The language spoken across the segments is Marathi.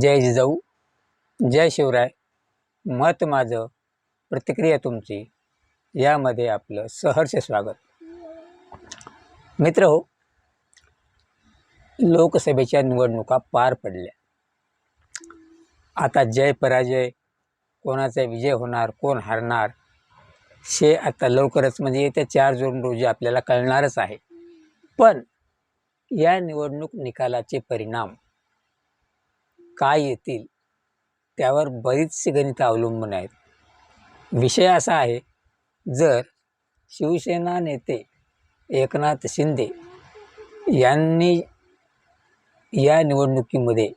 जय जिजाऊ जय शिवराय. मत माझं प्रतिक्रिया तुमची. यामध्ये आपलं सहर्ष स्वागत. मित्र हो लोकसभेच्या निवडणुका पार पडल्या. आता जय पराजय कोणाचा विजय होणार कोण हरणार हे आता लवकरच म्हणजे येत्या चार जून रोजी आपल्याला कळणारच आहे. पण या निवडणूक निकालाचे परिणाम काय येतील त्यावर बरीचशी गणितं अवलंबून आहेत. विषय असा आहे जर शिवसेना नेते एकनाथ शिंदे यांनी या निवडणुकीमध्ये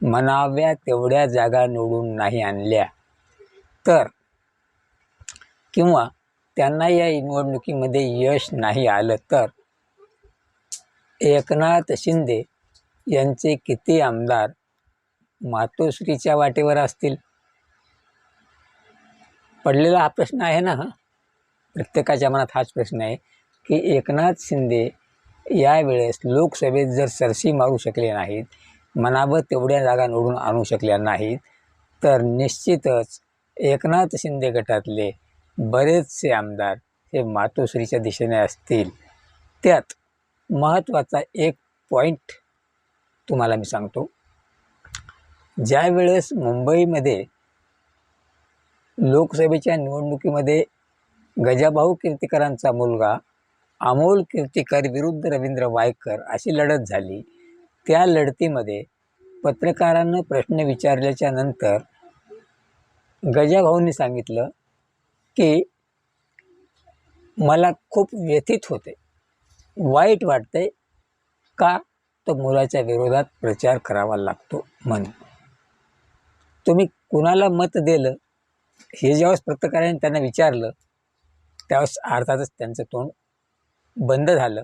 म्हणाव्या तेवढ्या जागा निवडून नाही आणल्या तर किंवा त्यांना या निवडणुकीमध्ये यश नाही आलं तर एकनाथ शिंदे यांचे किती आमदार मातोश्रीच्या वाटेवर असतील. पडलेला हा प्रश्न आहे ना हा? प्रत्येकाच्या मनात हाच प्रश्न आहे की एकनाथ शिंदे यावेळेस लोकसभेत जर सरशी मारू शकले नाहीत मनावर तेवढ्या जागा निवडून आणू शकल्या नाहीत तर निश्चितच एकनाथ शिंदे गटातले बरेचसे आमदार हे मातोश्रीच्या दिशेने असतील. त्यात महत्त्वाचा एक पॉईंट तुम्हाला मी सांगतो. ज्या वेळेस मुंबईमध्ये लोकसभेच्या निवडणुकीमध्ये गजाभाऊ कीर्तिकरांचा मुलगा अमोल कीर्तिकर विरुद्ध रवींद्र वायकर अशी लढत झाली त्या लढतीमध्ये पत्रकारांना प्रश्न विचारल्याच्या नंतर गजाभाऊंनी सांगितलं की मला खूप व्यथित होते. वाईट वाटते का? तर मुलाच्या विरोधात प्रचार करावा लागतो. म्हणून तुम्ही कुणाला मत दिलं हे ज्यावेळेस पत्रकारांनी त्यांना विचारलं त्यावेळेस अर्थातच त्यांचं तोंड बंद झालं.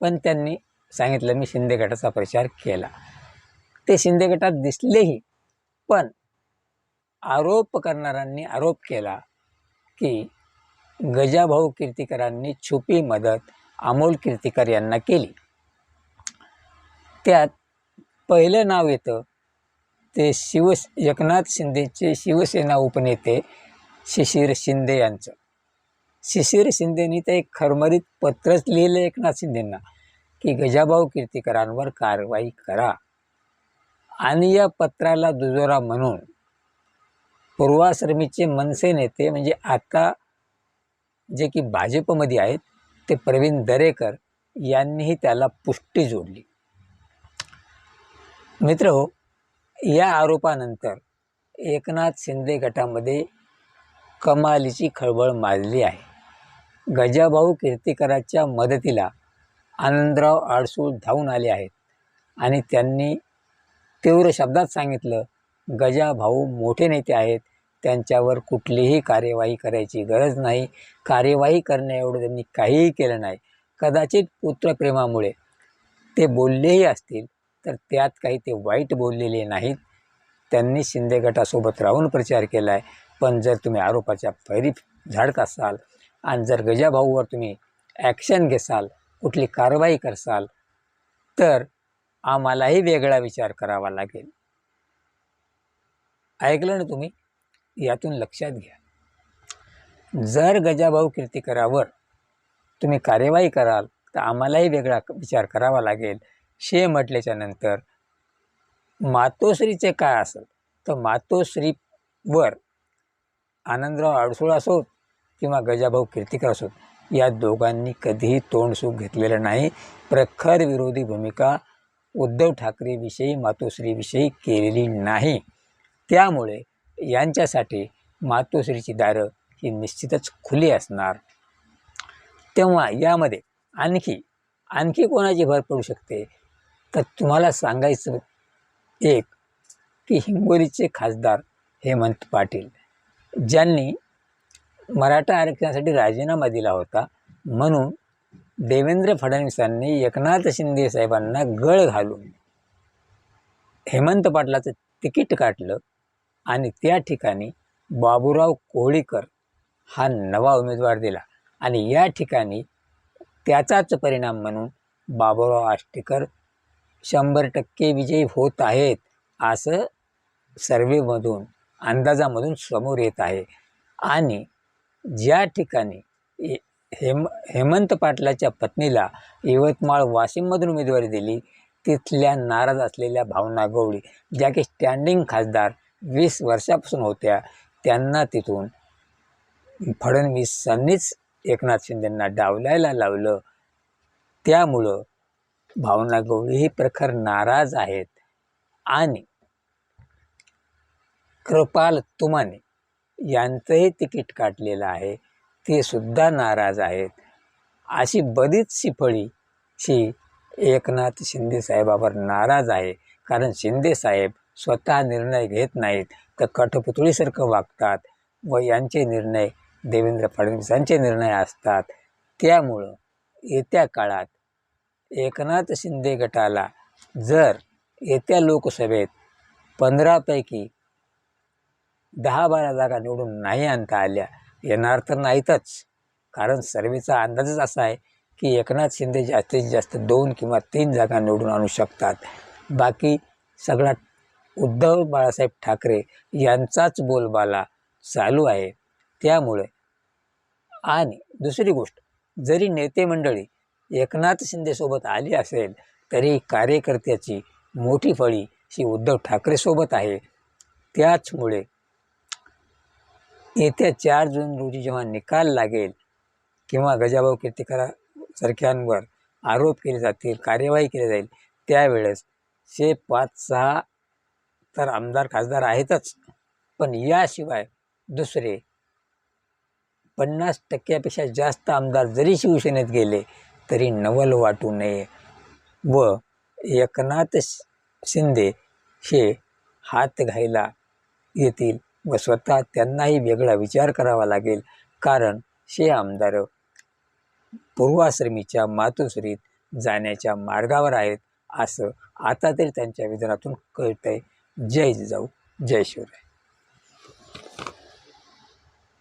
पण त्यांनी सांगितलं मी शिंदे गटाचा प्रचार केला. ते शिंदे गटात दिसलेही पण आरोप करणाऱ्यांनी आरोप केला की गजाभाऊ कीर्तिकरांनी छुपी मदत अमोल कीर्तिकर यांना केली. त्यात पहिलं नाव येतं ते शिव एकनाथ शिंदेचे शिवसेना उपनेते शिशिर शिंदे यांचं. शिशिर शिंदेनी तर एक खरमरीत पत्रच लिहिलं एकनाथ शिंदेंना की गजाभाऊ कीर्तिकरांवर कारवाई करा. आणि या पत्राला दुजोरा म्हणून पूर्वाश्रमीचे मनसे नेते म्हणजे आता जे की भाजपमध्ये आहेत ते प्रवीण दरेकर यांनीही त्याला पुष्टी जोडली. मित्र हो या आरोपानंतर एकनाथ शिंदे गटामध्ये कमालीची खळबळ माजली आहे. गजाभाऊ कीर्तिकराच्या मदतीला आनंदराव आडसूळ धावून आले आहेत आणि त्यांनी तीव्र शब्दात सांगितलं गजाभाऊ मोठे नेते आहेत त्यांच्यावर कुठलीही कार्यवाही करायची गरज नाही. कार्यवाही करण्या एवढं त्यांनी काहीही केलं नाही. कदाचित पुत्रप्रेमामुळे ते बोललेही असतील तर त्यात काही ते वाईट बोललेले नाहीत. त्यांनी शिंदे गटासोबत राहून प्रचार केला आहे पण जर तुम्ही आरोपाच्या फैरी झाडत असाल आणि जर गजाभाऊवर तुम्ही ॲक्शन घेसाल कुठली कारवाई करसाल तर आम्हालाही वेगळा विचार करावा लागेल. ऐकलं ना तुम्ही? यातून लक्षात घ्या. जर गजाभाऊ कीर्तिकरावर तुम्ही कार्यवाही कराल तर आम्हालाही वेगळा विचार करावा लागेल. शे म्हटल्याच्या नंतर मातोश्रीचे काय असेल? तर मातोश्रीवर आनंदराव अडसूळ असोत किंवा गजाभाऊ कीर्तिकर असोत या दोघांनी कधीही तोंडसूक घेतलेलं नाही. प्रखर विरोधी भूमिका उद्धव ठाकरेविषयी मातोश्रीविषयी केलेली नाही. त्यामुळे यांच्यासाठी मातोश्रीची दारं ही निश्चितच खुली असणार. तेव्हा यामध्ये आणखी आणखी कोणाची भर पडू शकते? तर तुम्हाला सांगायचं एक की हिंगोलीचे खासदार हेमंत पाटील ज्यांनी मराठा आरक्षणासाठी राजीनामा दिला होता म्हणून देवेंद्र फडणवीसांनी एकनाथ शिंदे साहेबांना गळ घालून हेमंत पाटलाचं तिकीट काढलं आणि त्या ठिकाणी बाबूराव कोळीकर हा नवा उमेदवार दिला. आणि या ठिकाणी त्याचाच परिणाम म्हणून बाबूराव आष्टीकर शंभर टक्के विजयी होत आहेत असं सर्वेमधून अंदाजामधून समोर येत आहे. आणि ज्या ठिकाणी हेम हेमंत पाटलाच्या पत्नीला यवतमाळ वाशिममधून उमेदवारी दिली तिथल्या नाराज असलेल्या भावना गवळी ज्या की स्टँडिंग खासदार वीस वर्षापासून होत्या त्यांना तिथून फडणवीसांनीच एकनाथ शिंदेंना डावलायला लावलं. त्यामुळं भावना गवळी ही प्रखर नाराज आहेत. आणि कृपाल तुमाने यांचंही तिकीट काटलेलं आहे. ते सुद्धा नाराज आहेत. अशी बरीच शिफळी ही एकनाथ शिंदे साहेबावर नाराज आहे. कारण शिंदे साहेब स्वतः निर्णय घेत नाहीत. तर कठपुतळीसारखं वागतात व यांचे निर्णय देवेंद्र फडणवीसांचे निर्णय असतात. त्यामुळं येत्या काळात एकनाथ शिंदे गटाला जर येत्या लोकसभेत पंधरापैकी दहा बारा जागा निवडून नाही आणता आल्या येणार तर नाहीतच. कारण सर्वेचा अंदाजच असा आहे की एकनाथ शिंदे जास्तीत जास्त दोन किंवा तीन जागा निवडून आणू शकतात. बाकी सगळा उद्धव बाळासाहेब ठाकरे यांचाच बोलबाला चालू आहे. त्यामुळे आणि दुसरी गोष्ट जरी नेते मंडळी एकनाथ शिंदेसोबत आली असेल तरी कार्यकर्त्याची मोठी फळी ही उद्धव ठाकरेसोबत आहे. त्याचमुळे येत्या चार जून रोजी जेव्हा निकाल लागेल किंवा गजाभाऊ कीर्तिकरा सारख्यांवर आरोप केले जातील कार्यवाही केली जाईल त्यावेळेस हे पाच सहा तर आमदार खासदार आहेतच. पण याशिवाय दुसरे पन्नास टक्क्यापेक्षा जास्त आमदार जरी शिवसेनेत गेले तरी नवल वाटू नये. व एकनाथ शिंदे हे हात घायला येतील व स्वतः त्यांनाही वेगळा विचार करावा लागेल. कारण हे आमदार पूर्वाश्रमीच्या मातोश्रीत जाण्याच्या मार्गावर आहेत असं आता तरी त्यांच्या विधानातून कळतंय. जय जिजाऊ जय शिवराय.